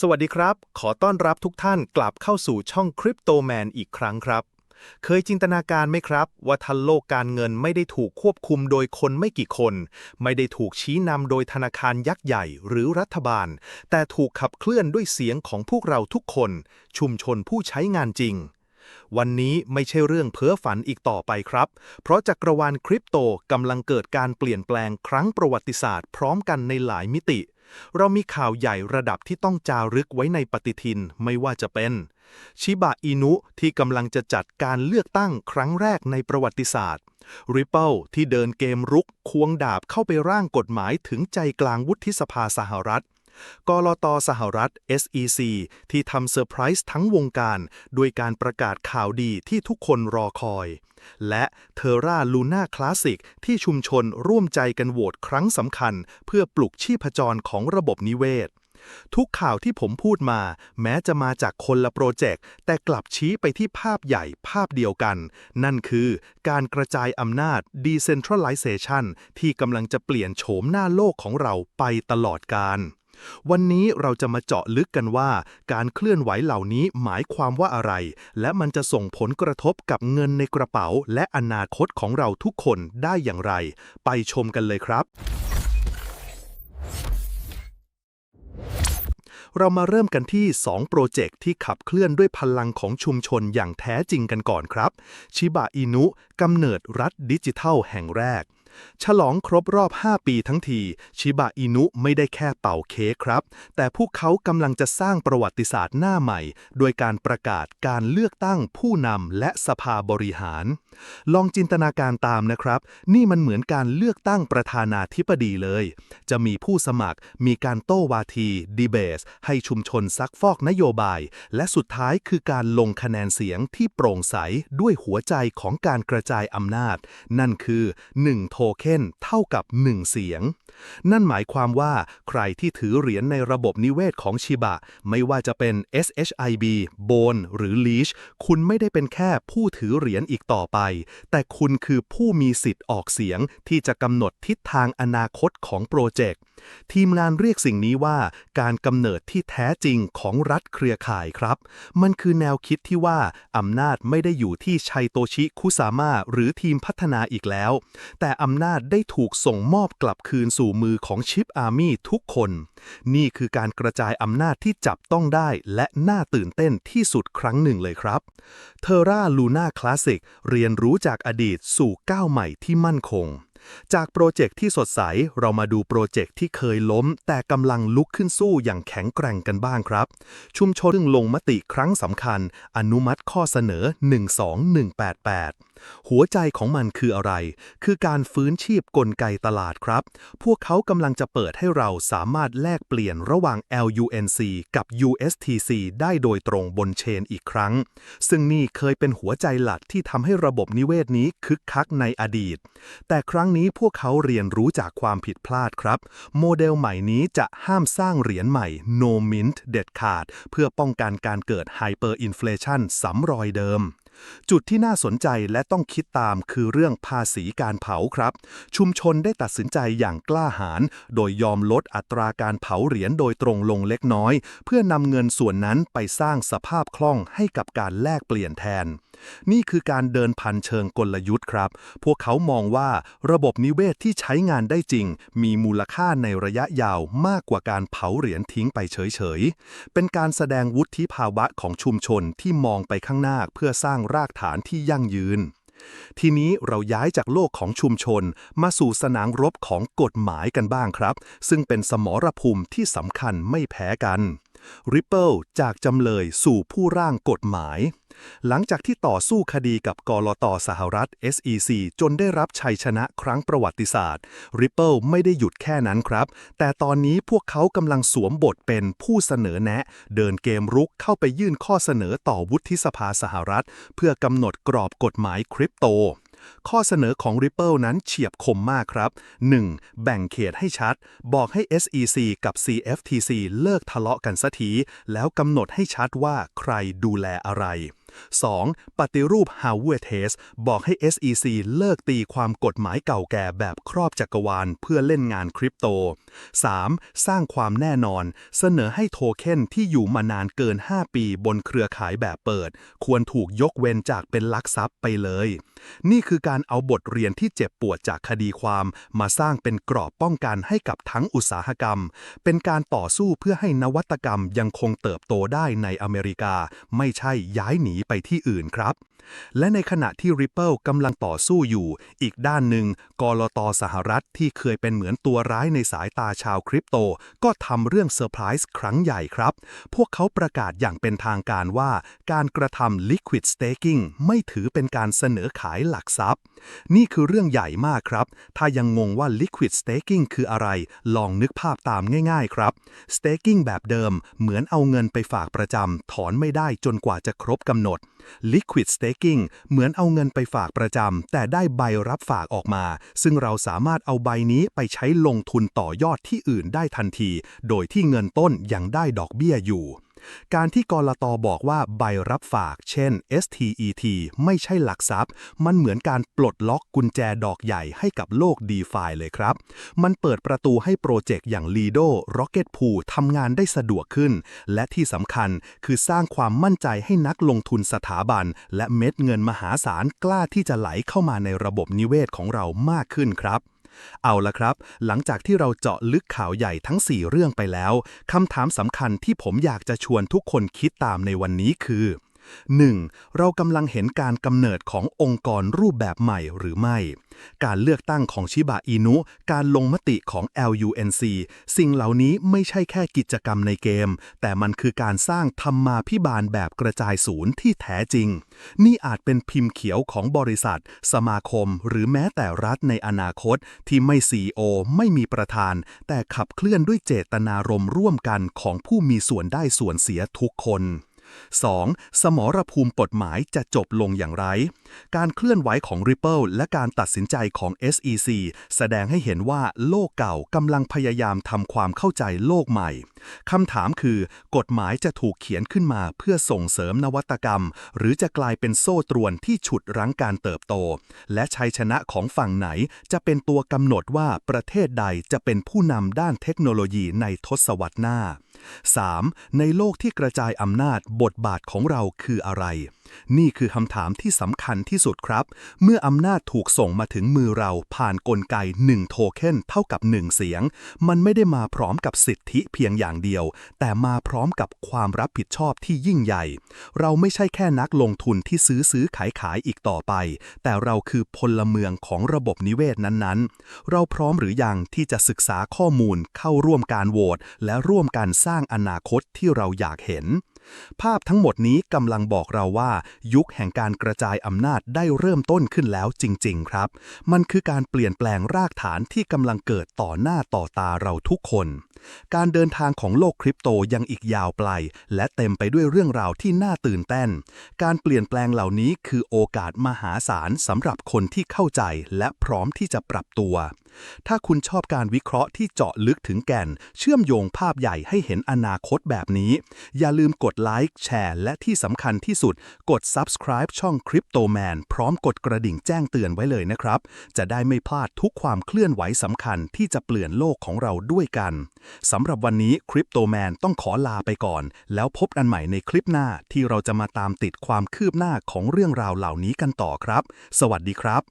สวัสดีครับ ขอต้อนรับทุกท่านกลับเข้าสู่ช่องคริปโตแมนอีกครั้งครับ เคยจินตนาการไหมครับ ว่าทันโลกการเงินไม่ได้ถูกควบคุมโดยคนไม่กี่คน ไม่ได้ถูกชี้นำโดยธนาคารยักษ์ใหญ่หรือรัฐบาล แต่ถูกขับเคลื่อนด้วยเสียงของพวกเราทุกคน ชุมชนผู้ใช้งานจริง วันนี้ไม่ใช่เรื่องเพ้อฝันอีกต่อไปครับ เพราะจักรวาลคริปโตกำลังเกิดการเปลี่ยนแปลงครั้งประวัติศาสตร์ พร้อมกันในหลายมิติ เรามีข่าวใหญ่ระดับที่ต้องจารึกไว้ในปฏิทินไม่ว่าจะเป็น ชิบะอินุที่กำลังจะจัดการเลือกตั้งครั้งแรกในประวัติศาสตร์ Ripple ที่เดินเกมรุกควงดาบเข้าไปร่างกฎหมายถึงใจกลางวุฒิสภาสหรัฐ กลตสหรัฐ SEC ที่ทำเซอร์ไพรส์ทั้งวงการด้วยการประกาศข่าวดีที่ทุกคนรอคอย และเทอร่าลูน่าคลาสสิกที่ชุมชนร่วมใจกันโหวตครั้งสำคัญ เพื่อปลุกชีพจรของระบบนิเวศ ทุกข่าวที่ผมพูดมา แม้จะมาจากคนละโปรเจกต์ แต่กลับชี้ไปที่ภาพใหญ่ภาพเดียวกัน นั่นคือการกระจายอำนาจ decentralization ที่กำลังจะเปลี่ยนโฉมหน้าโลกของเราไปตลอดกาล วันนี้เราจะมาเจาะลึกกันว่า การเคลื่อนไหวเหล่านี้หมายความว่าอะไร และมันจะส่งผลกระทบกับเงินในกระเป๋า และอนาคตของเราทุกคนได้อย่างไร ไปชมกันเลยครับเรามาเริ่มกันที่ 2 โปรเจกต์ที่ขับเคลื่อนด้วยพลังของชุมชนอย่างแท้จริงกันก่อนครับ ชิบะอินุกำเนิดรัฐดิจิทัลแห่งแรก ฉลองครบรอบ 5 ปีทั้งที ชิบะอินุไม่ได้แค่เป่าเค้กครับ แต่พวกเขากำลังจะสร้างประวัติศาสตร์หน้าใหม่ โดยการประกาศการเลือกตั้งผู้นำและสภาบริหาร ลองจินตนาการตามนะครับ นี่มันเหมือนการเลือกตั้งประธานาธิบดีเลย จะมีผู้สมัคร มีการโต้วาที ดีเบส ให้ชุมชนซักฟอกนโยบาย และสุดท้ายคือการลงคะแนนเสียงที่โปร่งใสด้วยหัวใจของการกระจายอำนาจ นั่นคือ1โทเค็นเท่ากับ 1 เสียง นั่นหมายความว่าใครที่ถือเหรียญในระบบนิเวศของชิบะ ไม่ว่าจะเป็น SHIB b o n หรือ Leash คุณไม่ได้เป็นแค่ผู้ถือเหรียญอีกต่อไป แต่คุณคือผู้มีสิทธิ์ออกเสียงที่จะกำหนดทิศทางอนาคตของโปรเจกต์ทีมงานเรียกสิ่งนี้ว่าการกำเนิดที่แท้จริงของรัฐเครือข่ายครับ มันคือแนวคิดที่ว่าอำนาจไม่ได้อยู่ที่ชัยโตชิคุซาม่าหรือทีมพัฒนาอีกแล้ว แต่อำนาจได้ถูกส่งมอบกลับคืนสู่มือของชิปอาร์มี่ทุกคน นี่คือการกระจายอำนาจที่จับต้องได้และน่าตื่นเต้นที่สุดครั้งหนึ่งเลยครับเทอร่าลูน่าคลาสสิกเรียนรู้จากอดีตสู่ก้าวใหม่ที่มั่นคง จากโปรเจกต์ที่สดใสเรามาดูโปรเจกต์ที่เคยล้ม แต่กำลังลุกขึ้นสู้อย่างแข็งแกร่งกันบ้างครับ ชุมชนลงมติครั้งสำคัญ อนุมัติข้อเสนอ 12188 หัวใจของมันคืออะไร คือการฟื้นชีพกลไกตลาดครับ พวกเขากำลังจะเปิดให้เราสามารถแลกเปลี่ยนระหว่าง LUNC กับ USTC ได้โดยตรงบนเชนอีกครั้ง ซึ่งนี่เคยเป็นหัวใจหลักที่ทำให้ระบบนิเวศนี้คึกคักในอดีต แต่ครั้งนี้พวกเขาเรียนรู้จากความผิดพลาดครับ โมเดลใหม่นี้จะห้ามสร้างเหรียญใหม่ no mint เด็ดขาด เพื่อป้องกันการเกิด hyperinflation ซ้ำรอยเดิม จุดที่น่าสนใจและต้องคิดตามคือเรื่องภาษีการเผาครับ ชุมชนได้ตัดสินใจอย่างกล้าหาญโดยยอมลดอัตราการเผาเหรียญโดยตรงลงเล็กน้อย เพื่อนำเงินส่วนนั้นไปสร้างสภาพคล่องให้กับการแลกเปลี่ยนแทน นี่คือการเดินพันเชิงกลยุทธ์ครับ พวกเขามองว่าระบบนิเวศที่ใช้งานได้จริง มีมูลค่าในระยะยาวมากกว่าการเผาเหรียญทิ้งไปเฉยๆ เป็นการแสดงวุฒิภาวะของชุมชนที่มองไปข้างหน้าเพื่อสร้างรากฐานที่ยั่งยืนทีนี้เราย้ายจากโลกของชุมชน มาสู่สนามรบของกฎหมายกันบ้างครับ ซึ่งเป็นสมรภูมิที่สำคัญไม่แพ้กัน Ripple จากจำเลยสู่ผู้ร่างกฎหมาย หลังจากที่ต่อสู้คดีกับกลตสหรัฐ SEC จนได้รับชัยชนะครั้งประวัติศาสตร์ Ripple ไม่ได้หยุดแค่นั้นครับ แต่ตอนนี้พวกเขากำลังสวมบทเป็นผู้เสนอแนะ เดินเกมรุกเข้าไปยื่นข้อเสนอต่อวุฒิสภาสหรัฐ เพื่อกำหนดกรอบกฎหมายคริปโตข้อเสนอของ Ripple นั้นเฉียบคมมากครับ 1. แบ่งเขตให้ชัด บอกให้ SEC กับ CFTC เลิกทะเลาะกันสักที แล้วกำหนดให้ชัดว่าใครดูแลอะไร 2. ปฏิรูป Hardware Test บอกให้ SEC เลิกตีความกฎหมายเก่าแก่แบบครอบจักรวาลเพื่อเล่นงานคริปโต 3. สร้างความแน่นอน เสนอให้โทเค็นที่อยู่มานานเกิน 5 ปีบนเครือข่ายแบบเปิด ควรถูกยกเว้นจากเป็นลักทรัพย์ไปเลย นี่คือการเอาบทเรียนที่เจ็บปวดจากคดีความมาสร้างเป็นกรอบป้องกันให้กับทั้งอุตสาหกรรม เป็นการต่อสู้เพื่อให้นวัตกรรมยังคงเติบโตได้ในอเมริกา ไม่ใช่ย้ายหนีไปที่อื่นครับ และในขณะที่ Ripple กำลังต่อสู้อยู่ อีกด้านหนึ่งกลตสหรัฐที่เคยเป็นเหมือนตัวร้ายในสายตาชาวคริปโต ก็ทำเรื่องเซอร์ไพรส์ครั้งใหญ่ครับ พวกเขาประกาศอย่างเป็นทางการว่า การกระทำ liquid staking ไม่ถือเป็นการเสนอขายหลักทรัพย์ นี่คือเรื่องใหญ่มากครับ ถ้ายังงงว่า liquid staking คืออะไร ลองนึกภาพตามง่ายๆครับ staking แบบเดิมเหมือนเอาเงินไปฝากประจำถอนไม่ได้จนกว่าจะครบกำหนด Liquid Staking เหมือนเอาเงินไปฝากประจำ แต่ได้ใบรับฝากออกมา ซึ่งเราสามารถเอาใบนี้ไปใช้ลงทุนต่อยอดที่อื่นได้ทันที โดยที่เงินต้นยังได้ดอกเบี้ยอยู่ การที่กรตบอกว่าใบรับฝาก เช่น STET ไม่ใช่หลักทรัพย์ มันเหมือนการปลดล็อกกุญแจดอกใหญ่ให้กับโลก DeFi เลยครับ มันเปิดประตูให้โปรเจกต์อย่าง Lido Rocket Pool ทำงานได้สะดวกขึ้น และที่สำคัญคือสร้างความมั่นใจให้นักลงทุนสถาบัน และเม็ดเงินมหาศาลกล้าที่จะไหลเข้ามาในระบบนิเวศของเรามากขึ้นครับ เอาละครับ หลังจากที่เราเจาะลึกข่าวใหญ่ทั้ง 4 เรื่องไปแล้วคำถามสำคัญที่ผมอยากจะชวนทุกคนคิดตามในวันนี้คือ 1. เรากำลังเห็นการกำเนิดขององค์กรรูปแบบใหม่หรือไม่ การเลือกตั้งของชิบะอินุ การลงมติของ LUNC สิ่งเหล่านี้ไม่ใช่แค่กิจกรรมในเกม แต่มันคือการสร้างธรรมาพิบาลแบบกระจายศูนย์ที่แท้จริง นี่อาจเป็นพิมพ์เขียวของบริษัท สมาคม หรือแม้แต่รัฐในอนาคต ที่ไม่ CEO ไม่มีประธาน แต่ขับเคลื่อนด้วยเจตนารมณ์ร่วมกันของผู้มีส่วนได้ส่วนเสียทุกคน 2. สมรภูมิกฎหมายจะจบลงอย่างไร การเคลื่อนไหวของ Ripple และการตัดสินใจของ SEC แสดงให้เห็นว่าโลกเก่ากำลังพยายามทำความเข้าใจโลกใหม่ คำถามคือ กฎหมายจะถูกเขียนขึ้นมาเพื่อส่งเสริมนวัตกรรม หรือจะกลายเป็นโซ่ตรวนที่ฉุดรั้งการเติบโต และชัยชนะของฝั่งไหนจะเป็นตัวกำหนดว่าประเทศใดจะเป็นผู้นำด้านเทคโนโลยีในทศวรรษหน้า 3. ในโลกที่กระจายอำนาจบทบาทของเราคืออะไร นี่คือคำถามที่สำคัญที่สุดครับ เมื่ออำนาจถูกส่งมาถึงมือเราผ่านนกลไก 1 โทเค็นเท่ากับ 1 เสียง มันไม่ได้มาพร้อมกับสิทธิเพียงอย่างเดียว แต่มาพร้อมกับความรับผิดชอบที่ยิ่งใหญ่ เราไม่ใช่แค่นักลงทุนที่ซื้อซื้อขายขายอีกต่อไป แต่เราคือพลเมืองของระบบนิเวศนั้นๆ เราพร้อมหรือยังที่จะศึกษาข้อมูลเข้าร่วมการโหวตและร่วมกันสร้างอนาคตที่เราอยากเห็น ภาพทั้งหมดนี้กำลังบอกเราว่า ยุคแห่งการกระจายอำนาจได้เริ่มต้นขึ้นแล้วจริง ๆ ครับ มันคือการเปลี่ยนแปลงรากฐานที่กำลังเกิดต่อหน้าต่อตาเราทุกคน การเดินทางของโลกคริปโตยังอีกยาวไกล และเต็มไปด้วยเรื่องราวที่น่าตื่นเต้น การเปลี่ยนแปลงเหล่านี้คือโอกาสมหาศาลสำหรับคนที่เข้าใจและพร้อมที่จะปรับตัว ถ้าคุณชอบการวิเคราะห์ที่เจาะลึกถึงแก่น เชื่อมโยงภาพใหญ่ให้เห็นอนาคตแบบนี้ อย่าลืมกดไลค์แชร์และที่สำคัญที่สุด กด subscribe ช่อง Crypto Man พร้อมกดกระดิ่งแจ้งเตือนไว้เลยนะครับ จะได้ไม่พลาดทุกความเคลื่อนไหวสำคัญที่จะเปลี่ยนโลกของเราด้วยกันสำหรับวันนี้ Crypto Man ต้องขอลาไปก่อน แล้วพบกันใหม่ในคลิปหน้าที่เราจะมาตามติดความคืบหน้าของเรื่องราวเหล่านี้กันต่อครับ สวัสดีครับ